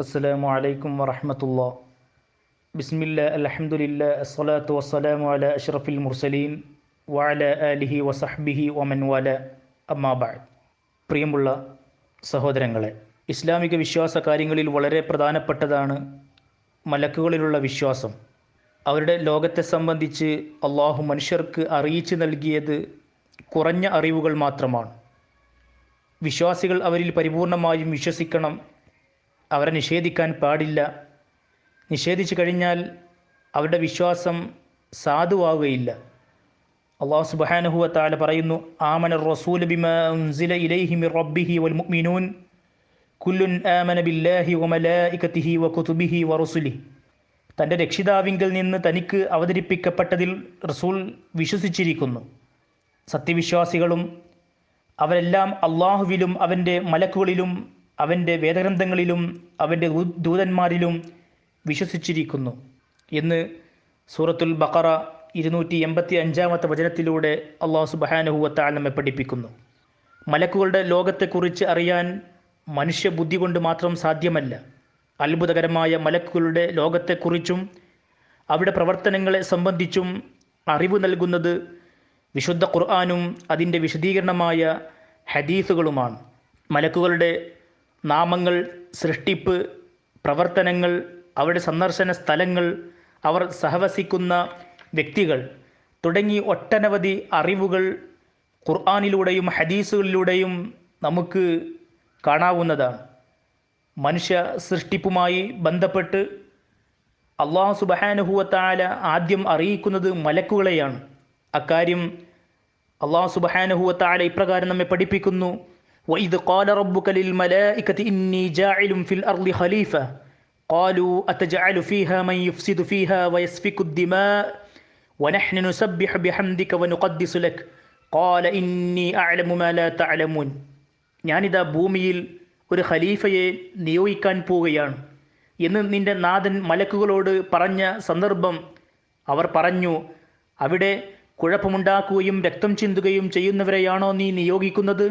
السلام عليكم ورحمة الله بسم الله الحمد لله الصلاة والسلام على أشرف المرسلين وعلى آله وصحبه ومن والاه أما بعد പ്രിയമുള്ള സഹോദരങ്ങളെ ഇസ്ലാമിക വിശ്വാസ കാര്യങ്ങളിൽ വളരെ പ്രധാനപ്പെട്ടതാണ് മലക്കുകളിലുള്ള വിശ്വാസം അവരുടെ ലോകത്തെ സംബന്ധിച്ച് അള്ളാഹു മനുഷ്യർക്ക് അറിയിച്ചു നൽകിയത് കുറഞ്ഞ അറിവുകൾ മാത്രമാണ് വിശ്വാസികൾ അവരിൽ പരിപൂർണമായും വിശ്വസിക്കണം അവരെ നിഷേധിക്കാൻ പാടില്ല. നിഷേധിച്ചു കഴിഞ്ഞാൽ അവരുടെ വിശ്വാസം സാധുവാകുകയില്ല അള്ളാഹു സുബാനഹുവ താല പറയുന്നു ആമന റസൂൽ ബിമ ഉൻസില ഇലൈഹി മിർ റബ്ബിഹി വൽ മുഅ്മിനൂൻ കുല്ലുൻ ആമന ബില്ലാഹി വറുസുലിഹി തന്റെ രക്ഷിതാവിങ്കിൽ നിന്ന് തനിക്ക് അവതരിപ്പിക്കപ്പെട്ടതിൽ റസൂൽ വിശ്വസിച്ചിരിക്കുന്നു. സത്യവിശ്വാസികളും അവരെല്ലാം അള്ളാഹുവിലും അവന്റെ മലക്കുകളിലും അവന്റെ വേദഗ്രന്ഥങ്ങളിലും അവന്റെ ദൂതന്മാരിലും വിശ്വസിച്ചിരിക്കുന്നു. എന്ന് സൂറത്തുൽ ബഖറ ഇരുന്നൂറ്റി എൺപത്തി അഞ്ചാമത്തെ വചനത്തിലൂടെ അള്ളാഹു സുബഹാനഹുവത്താൽ നമ്മെ പഠിപ്പിക്കുന്നു. മലക്കുകളുടെ ലോകത്തെക്കുറിച്ച് അറിയാൻ മനുഷ്യ ബുദ്ധി കൊണ്ട് മാത്രം സാധ്യമല്ല. അത്ഭുതകരമായ മലക്കുകളുടെ ലോകത്തെക്കുറിച്ചും അവിടെ പ്രവർത്തനങ്ങളെ സംബന്ധിച്ചും അറിവ് നൽകുന്നത് വിശുദ്ധ ഖുർആാനും അതിന്റെ വിശദീകരണമായ ഹദീസുകളുമാണ്. മലക്കുകളുടെ നാമങ്ങൾ സൃഷ്ടിപ്പ് പ്രവർത്തനങ്ങൾ അവരുടെ സന്ദർശന സ്ഥലങ്ങൾ അവർ സഹവസിക്കുന്ന വ്യക്തികൾ തുടങ്ങി ഒട്ടനവധി അറിവുകൾ ഖുർആാനിലൂടെയും ഹദീസുകളിലൂടെയും നമുക്ക് കാണാവുന്നതാണ്. മനുഷ്യ സൃഷ്ടിപ്പുമായി ബന്ധപ്പെട്ട് അള്ളാഹു സുബഹാനുഹുവത്താല ആദ്യം അറിയിക്കുന്നത് മലക്കുകളെയാണ്. അക്കാര്യം അള്ളാഹു സുബഹാനുഹുവത്താല ഇപ്രകാരം നമ്മെ പഠിപ്പിക്കുന്നു. وَإِذْ قَالَ رَبُّكَ لِلْمَلَائِكَةِ إِنِّي جَاعِلٌ فِي الْأَرْضِ خَلِيفَةً قالوا أتجعل فيها من يفسد فيها ويسفك الدماء ونحن نسبح بحمدك ونقدس لك قال إني أعلم ما لا تعلمون ഞാനിതാ ഭൂമിയിൽ ഒരു ഖലീഫയെ നിയോഗിക്കാൻ പോവുകയാണ് എന്ന് നിന്റെ നാഥൻ മലക്കുകളോട് പറഞ്ഞ സന്ദർഭം അവർ പറഞ്ഞു അവിടെ കുഴപ്പമുണ്ടാക്കുകയും രക്തം ചിന്തുകയും ചെയ്യുന്നവരെയാണോ നീ നിയോഗിക്കുന്നത്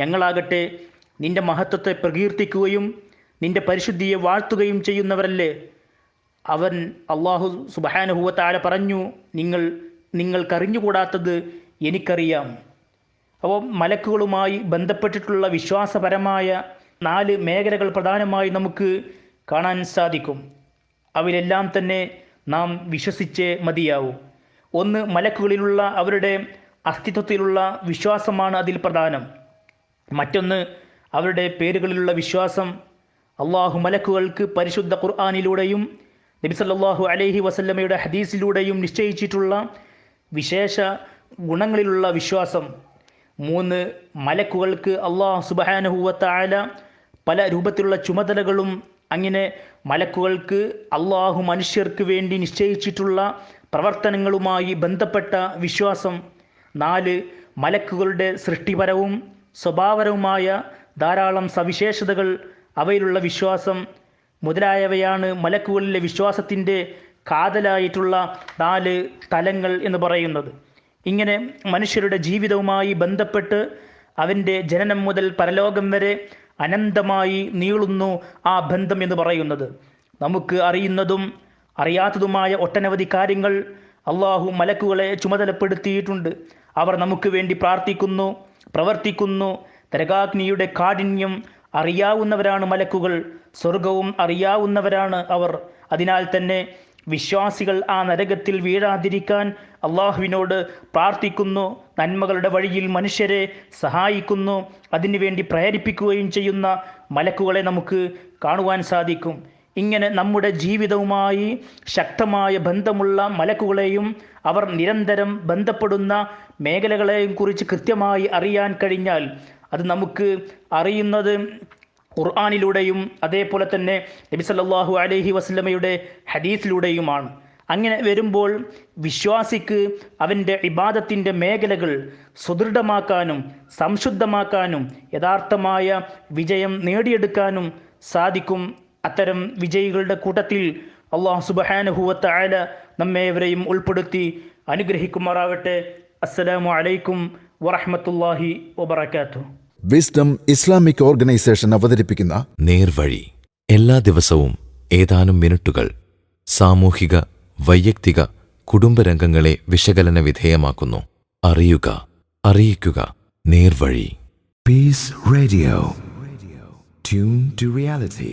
ഞങ്ങളാകട്ടെ നിന്റെ മഹത്വത്തെ പ്രകീർത്തിക്കുകയും നിന്റെ പരിശുദ്ധിയെ വാഴ്ത്തുകയും ചെയ്യുന്നവരല്ലേ? അവൻ അള്ളാഹു സുബഹാനുഹുവത്താല പറഞ്ഞു നിങ്ങൾ നിങ്ങൾക്കറിഞ്ഞുകൂടാത്തത് എനിക്കറിയാം. അപ്പോൾ മലക്കുകളുമായി ബന്ധപ്പെട്ടിട്ടുള്ള വിശ്വാസപരമായ നാല് മേഖലകൾ പ്രധാനമായി നമുക്ക് കാണാൻ സാധിക്കും. അവയിലെല്ലാം തന്നെ നാം വിശ്വസിച്ചേ മതിയാവൂ. ഒന്ന് മലക്കുകളിലുള്ള അവരുടെ അസ്തിത്വത്തിലുള്ള വിശ്വാസമാണ് അതിൽ പ്രധാനം. മറ്റൊന്ന് അവരുടെ പേരുകളിലുള്ള വിശ്വാസം അള്ളാഹു മലക്കുകൾക്ക് പരിശുദ്ധ ഖുർആാനിലൂടെയും നബിസല്ലാഹു അലഹി വസല്ലമയുടെ ഹദീസിലൂടെയും നിശ്ചയിച്ചിട്ടുള്ള വിശേഷ ഗുണങ്ങളിലുള്ള വിശ്വാസം. മൂന്ന് മലക്കുകൾക്ക് അള്ളാഹു സുബഹാനഹുവത്തായ പല രൂപത്തിലുള്ള ചുമതലകളും അങ്ങനെ മലക്കുകൾക്ക് അള്ളാഹു മനുഷ്യർക്ക് വേണ്ടി നിശ്ചയിച്ചിട്ടുള്ള പ്രവർത്തനങ്ങളുമായി ബന്ധപ്പെട്ട വിശ്വാസം. നാല് മലക്കുകളുടെ സൃഷ്ടിപരവും സ്വഭാവപരവുമായ ധാരാളം സവിശേഷതകൾ അവയിലുള്ള വിശ്വാസം മുതലായവയാണ് മലക്കുകളിലെ വിശ്വാസത്തിന്റെ കാതലായിട്ടുള്ള നാല് തലങ്ങൾ എന്ന് പറയുന്നത്. ഇങ്ങനെ മനുഷ്യരുടെ ജീവിതവുമായി ബന്ധപ്പെട്ട് അവന്റെ ജനനം മുതൽ പരലോകം വരെ അനന്തമായി നീളുന്നു ആ ബന്ധം എന്ന് പറയുന്നത്. നമുക്ക് അറിയുന്നതും അറിയാത്തതുമായ ഒട്ടനവധി കാര്യങ്ങൾ അള്ളാഹു മലക്കുകളെ ചുമതലപ്പെടുത്തിയിട്ടുണ്ട്. അവർ നമുക്ക് വേണ്ടി പ്രാർത്ഥിക്കുന്നു പ്രവർത്തിക്കുന്നു. തരകാഗ്നിയുടെ കാഠിന്യം അറിയാവുന്നവരാണ് മലക്കുകൾ സ്വർഗവും അറിയാവുന്നവരാണ് അവർ. അതിനാൽ തന്നെ വിശ്വാസികൾ ആ നരകത്തിൽ വീഴാതിരിക്കാൻ അള്ളാഹുവിനോട് പ്രാർത്ഥിക്കുന്നു നന്മകളുടെ വഴിയിൽ മനുഷ്യരെ സഹായിക്കുന്നു അതിനുവേണ്ടി പ്രേരിപ്പിക്കുകയും ചെയ്യുന്ന മലക്കുകളെ നമുക്ക് കാണുവാൻ സാധിക്കും. ഇങ്ങനെ നമ്മുടെ ജീവിതവുമായി ശക്തമായ ബന്ധമുള്ള മലക്കുകളെയും അവർ നിരന്തരം ബന്ധപ്പെടുന്ന മേഖലകളെയും കുറിച്ച് കൃത്യമായി അറിയാൻ കഴിഞ്ഞാൽ അത് നമുക്ക് അറിയുന്നത് ഖുർആാനിലൂടെയും അതേപോലെ തന്നെ നബി സല്ലല്ലാഹു അലൈഹി വസല്ലമയുടെ ഹദീസിലൂടെയുമാണ്. അങ്ങനെ വരുമ്പോൾ വിശ്വാസിക്ക് അവന്റെ ഇബാദത്തിന്റെ മേഖലകൾ സുദൃഢമാക്കാനും സംശുദ്ധമാക്കാനും യഥാർത്ഥമായ വിജയം നേടിയെടുക്കാനും സാധിക്കും അത്തരം വിജയികളുടെ കൂട്ടത്തിൽ അള്ളാഹു സുബഹാനുഹൂവത്ത് ആല നമ്മേവരെയും ഉൾപ്പെടുത്തി അനുഗ്രഹിക്കുമാറാവട്ടെ. അസ്സലാമു അലൈക്കും വറഹമത്തല്ലാഹി വബർക്കാത്തു വിസ്ഡം ഇസ്ലാമിക് ഓർഗനൈസേഷൻ അവതരിപ്പിക്കുന്ന നേർവഴി. എല്ലാ ദിവസവും ഏതാനും മിനിറ്റുകൾ സാമൂഹിക വൈയക്തിക കുടുംബരംഗങ്ങളെ വിശകലന വിധേയമാക്കുന്നു. അറിയുക അറിയിക്കുക. നേർവഴി. Peace radio tune to reality